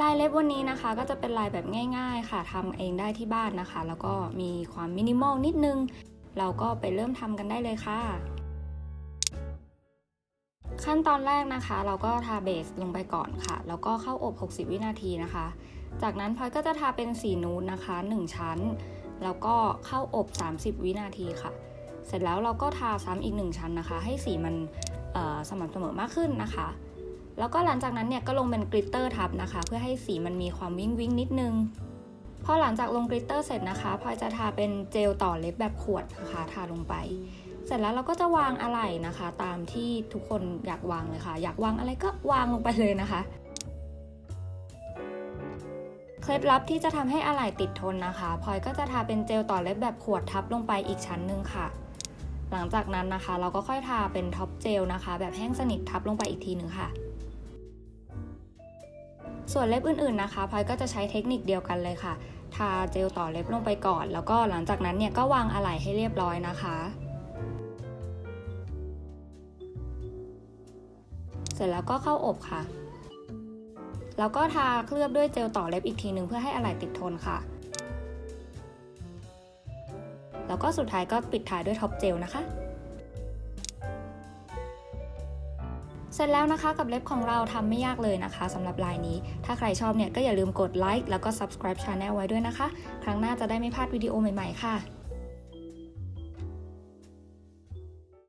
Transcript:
ลายเล็บวันนี้นะคะก็จะเป็นลายแบบง่าย ๆ ค่ะทำเองได้ที่บ้านนะคะ แล้วก็มีความมินิมอลนิดนึง เราก็ไปเริ่มทำกันได้เลยค่ะ ขั้นตอนแรกนะคะ เราก็ทาเบสลงไปก่อนค่ะ แล้วก็เข้าอบ 60 วินาทีนะคะ จากนั้นพลอยก็จะทาเป็นสีนูดนะคะ 1 ชั้น แล้วก็เข้าอบ 30 วินาทีค่ะ เสร็จแล้วเราก็ทาซ้ำอีก 1 ชั้นนะคะ ให้สีมันสม่ำเสมอมากขึ้นนะคะ แล้วก็หลังจากนั้นเนี่ยก็ลงเป็นกลิตเตอร์ทับนะคะ เพื่อให้สีมันมีความวิ้งวิ้งนิดนึงพอหลังจากลงกลิตเตอร์เสร็จนะคะพลอยจะทาเป็นเจลต่อเล็บแบบขวดนะคะทาลงไป เสร็จแล้วเราก็จะวางอะไหล่นะคะ ตามที่ทุกคนอยากวางเลยค่ะ อยากวางอะไรก็วางลงไปเลยนะคะเคล็ดลับที่จะทำให้อะไหล่ติดทนนะคะพลอยก็จะทาเป็นเจลต่อเล็บแบบขวดทับลงไปอีกชั้นหนึ่งค่ะ หลังจากนั้นนะคะ เราก็ค่อยทาเป็นท็อปเจลนะคะ แบบแห้งสนิททับลงไปอีกทีหนึ่งค่ะ ส่วนเล็บอื่นๆนะคะพลอยก็จะใช้เทคนิคเดียวกันเลยค่ะ ทาเจลต่อเล็บลงไปก่อน แล้วก็หลังจากนั้นเนี่ยก็วางอะไหล่ให้เรียบร้อยนะคะเสร็จแล้วก็เข้าอบค่ะ แล้วก็ทาเคลือบด้วยเจลต่อเล็บอีกทีหนึ่งเพื่อให้อะไหล่ติดทนค่ะ แล้วก็สุดท้ายก็ปิดท้ายด้วยท็อปเจลนะคะเสร็จแล้วนะคะกับเล็บของเราทำไม่ยากเลยนะคะสำหรับลายนี้ ถ้าใครชอบเนี่ยก็อย่าลืมกดไลค์แล้วก็ subscribe channel ไว้ด้วยนะคะ ครั้งหน้าจะได้ไม่พลาดวิดีโอใหม่ๆค่ะ